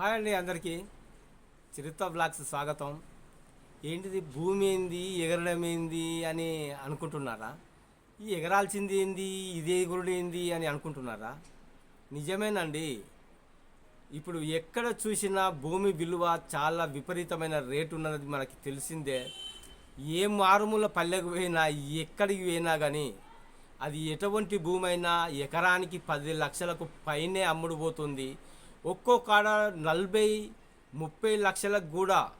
Hi అండి అందరికీ. చరిత్ర బ్లాగ్స్ స్వాగతం. ఏంటిది భూమి ఏంది ఎగరడం ఏంది అని అనుకుంటున్నారా? ఈ ఎగరాల్సింది ఏంది ఇదే ఎగురుడు ఏంది అని అనుకుంటున్నారా? నిజమేనండి. ఇప్పుడు ఎక్కడ చూసినా భూమి విలువ చాలా విపరీతమైన రేటు ఉన్నది మనకి తెలిసిందే. ఏ మారుమూల పల్లెకు పోయినా ఎక్కడికి పోయినా కానీ అది ఎటువంటి భూమి అయినా ఎకరానికి పది లక్షలకు పైనే అమ్ముడుపోతుంది. ఒక్కో కాడ నలభై ముప్పై లక్షలకు కూడా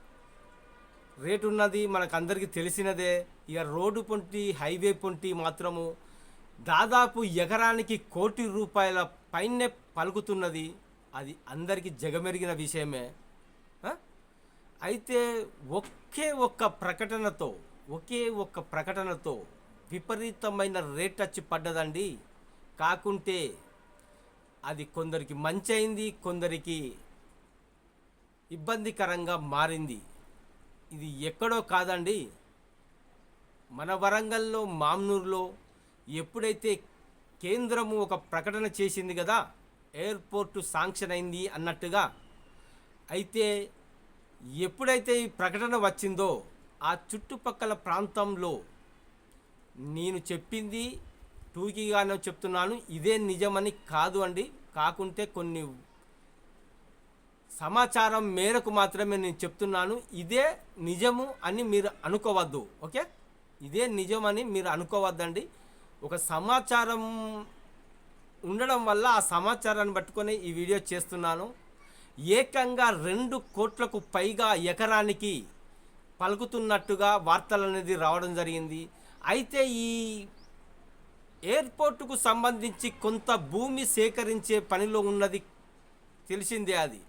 రేటు ఉన్నది మనకు అందరికీ తెలిసినదే. ఇక రోడ్డు పొంటి హైవే పొంటి మాత్రము దాదాపు ఎకరానికి కోటి రూపాయల పైనే పలుకుతున్నది. అది అందరికీ జగమెరిగిన విషయమే. అయితే ఒకే ఒక్క ప్రకటనతో ఒకే ఒక్క ప్రకటనతో విపరీతమైన రేట్ వచ్చి పడ్డదండి. కాకుంటే అది కొందరికి మంచి అయింది కొందరికి ఇబ్బందికరంగా మారింది. ఇది ఎక్కడో కాదండి. మన వరంగల్లో మామ్నూరులో ఎప్పుడైతే కేంద్రము ఒక ప్రకటన చేసింది కదా ఎయిర్పోర్టు శాంక్షన్ అయింది అన్నట్టుగా అయితే ఎప్పుడైతే ఈ ప్రకటన వచ్చిందో ఆ చుట్టుపక్కల ప్రాంతంలో నేను చెప్పింది టూకీగానే చెప్తున్నాను ఇదే నిజమని కాదు అండి. కాకుంటే కొన్ని సమాచారం మేరకు మాత్రమే నేను చెప్తున్నాను. ఇదే నిజము అని మీరు అనుకోవద్దు ఓకే? ఇదే నిజం అని మీరు అనుకోవద్దండి. ఒక సమాచారం ఉండడం వల్ల ఆ సమాచారాన్ని పట్టుకొని ఈ వీడియో చేస్తున్నాను. ఏకంగా రెండు కోట్లకు పైగా ఎకరానికి పలుకుతున్నట్టుగా వార్తలు అనేది రావడం జరిగింది. అయితే ఈ ఎయిర్పోర్టుకు సంబంధించి కొంత భూమి సేకరించే పనిలో ఉన్నది తెలిసిందే అది.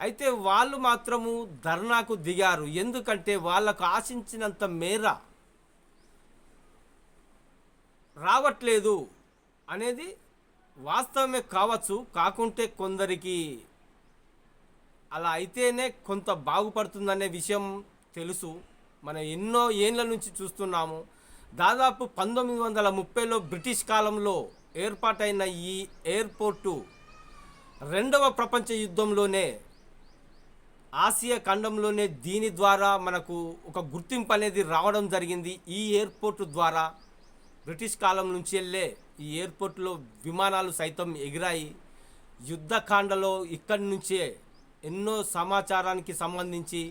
అయితే వాళ్ళు మాత్రము ధర్నాకు దిగారు. ఎందుకంటే వాళ్ళకు ఆశించినంత మేర రావట్లేదు అనేది వాస్తవమే కావచ్చు. కాకుంటే కొందరికి అలా అయితేనే కొంత బాగుపడుతుందనే విషయం తెలుసు. మనం ఎన్నో ఏళ్ళ నుంచి చూస్తున్నాము. దాదాపు పంతొమ్మిది వందల ముప్పైలో బ్రిటిష్ కాలంలో ఏర్పాటైన ఈ ఎయిర్పోర్టు రెండవ ప్రపంచ యుద్ధంలోనే ఆసియా ఖండంలోనే దీని ద్వారా మనకు ఒక గుర్తింపు అనేది రావడం జరిగింది. ఈ ఎయిర్పోర్టు ద్వారా బ్రిటిష్ కాలం నుంచి వెళ్ళే ఈ ఎయిర్పోర్ట్లో విమానాలు సైతం ఎగిరాయి. యుద్ధకాండలో ఇక్కడి నుంచే ఎన్నో సమాచారానికి సంబంధించి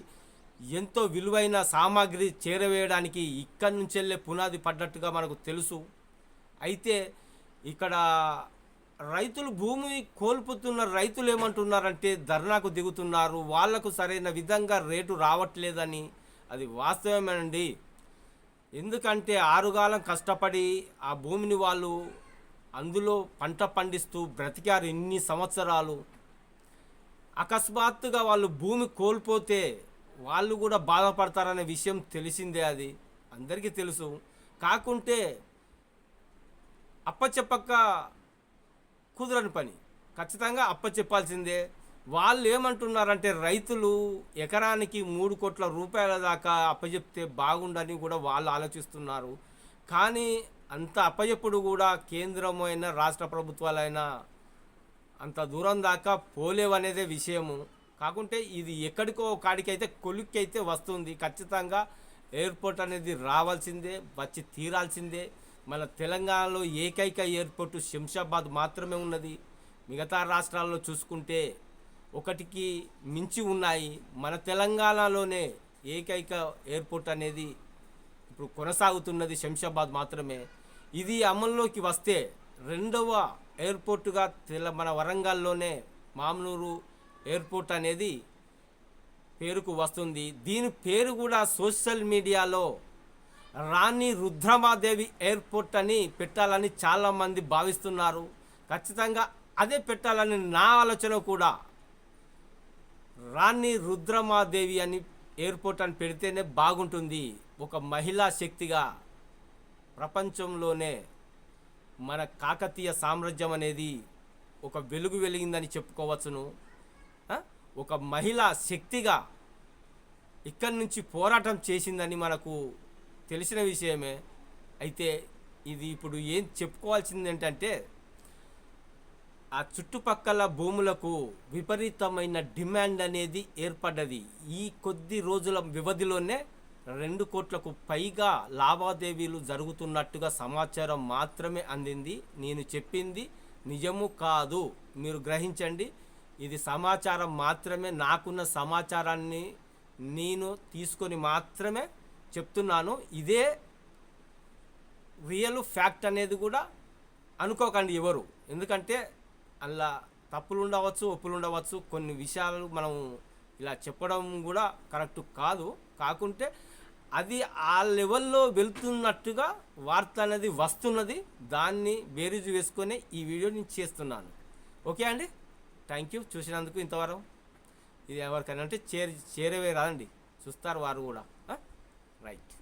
ఎంతో విలువైన సామాగ్రి చేరవేయడానికి ఇక్కడి నుంచి వెళ్ళే పునాది పడ్డట్టుగా మనకు తెలుసు. అయితే ఇక్కడ రైతులు భూమి కోల్పోతున్న రైతులు ఏమంటున్నారంటే ధర్నాకు దిగుతున్నారు వాళ్ళకు సరైన విధంగా రేటు రావట్లేదని. అది వాస్తవమేనండి. ఎందుకంటే ఆరుగాలం కష్టపడి ఆ భూమిని వాళ్ళు అందులో పంట పండిస్తూ బ్రతికారు ఇన్ని సంవత్సరాలు. అకస్మాత్తుగా వాళ్ళు భూమి కోల్పోతే వాళ్ళు కూడా బాధపడతారనే విషయం తెలిసిందే అది. అందరికీ తెలుసు. కాకుంటే అప్పచెప్పక్క కుదరని పని. ఖచ్చితంగా అప్పచెప్పాల్సిందే. వాళ్ళు ఏమంటున్నారంటే రైతులు ఎకరానికి మూడు కోట్ల రూపాయల దాకా అప్పచెప్తే బాగుండని కూడా వాళ్ళు ఆలోచిస్తున్నారు. కానీ అంత అప్పచెప్పుడు కూడా కేంద్రమైనా రాష్ట్ర ప్రభుత్వాలైనా అంత దూరం దాకా పోలేవనేదే విషయము. కాకుంటే ఇది ఎక్కడికో కాడికైతే కొలిక్కైతే వస్తుంది. ఖచ్చితంగా ఎయిర్పోర్ట్ అనేది రావాల్సిందే వచ్చి తీరాల్సిందే. మన తెలంగాణలో ఏకైక ఎయిర్పోర్టు శంషాబాద్ మాత్రమే ఉన్నది. మిగతా రాష్ట్రాల్లో చూసుకుంటే ఒకటికి మించి ఉన్నాయి. మన తెలంగాణలోనే ఏకైక ఎయిర్పోర్ట్ అనేది ఇప్పుడు కొనసాగుతున్నది శంషాబాద్ మాత్రమే. ఇది అమల్లోకి వస్తే రెండవ ఎయిర్పోర్టుగా తెల మన వరంగల్లోనే మామూలు ఎయిర్పోర్ట్ అనేది పేరుకు వస్తుంది. దీని పేరు కూడా సోషల్ మీడియాలో రాణి రుద్రమాదేవి ఎయిర్పోర్ట్ అని పెట్టాలని చాలామంది భావిస్తున్నారు. ఖచ్చితంగా అదే పెట్టాలని నా ఆలోచన కూడా. రాణి రుద్రమాదేవి అని ఎయిర్పోర్ట్ అని పెడితేనే బాగుంటుంది. ఒక మహిళా శక్తిగా ప్రపంచంలోనే మన కాకతీయ సామ్రాజ్యం అనేది ఒక వెలుగు వెలిగిందని చెప్పుకోవచ్చును. ఒక మహిళా శక్తిగా ఇక్కడి నుంచి పోరాటం చేసిందని మనకు తెలిసిన విషయమే. అయితే ఇది ఇప్పుడు ఏం చెప్పుకోవాల్సింది ఏంటంటే ఆ చుట్టుపక్కల భూములకు విపరీతమైన డిమాండ్ అనేది ఏర్పడ్డది. ఈ కొద్ది రోజుల వ్యవధిలోనే రెండు కోట్లకు పైగా లావాదేవీలు జరుగుతున్నట్టుగా సమాచారం మాత్రమే అందింది. నేను చెప్పింది నిజము కాదు. మీరు గ్రహించండి. ఇది సమాచారం మాత్రమే నాకున్న సమాచారాన్ని నేను తీసుకొని మాత్రమే చెప్తున్నాను. ఇదే రియల్ ఫ్యాక్ట్ అనేది కూడా అనుకోకండి ఎవరు. ఎందుకంటే అలా తప్పులు ఉండవచ్చు ఒప్పులు ఉండవచ్చు. కొన్ని విషయాలు మనం ఇలా చెప్పడం కూడా కరెక్ట్ కాదు. కాకుంటే అది ఆ లెవెల్లో వెళ్తున్నట్టుగా వార్త అనేది వస్తున్నది. దాన్ని బేరీజు వేసుకొని ఈ వీడియో నేను చేస్తున్నాను. ఓకే అండి? థ్యాంక్ యూ చూసినందుకు ఇంతవరకు ఇది ఎవరికైనా అంటే చేరి చేరవే రాదండి చూస్తారు వారు కూడా. రైట్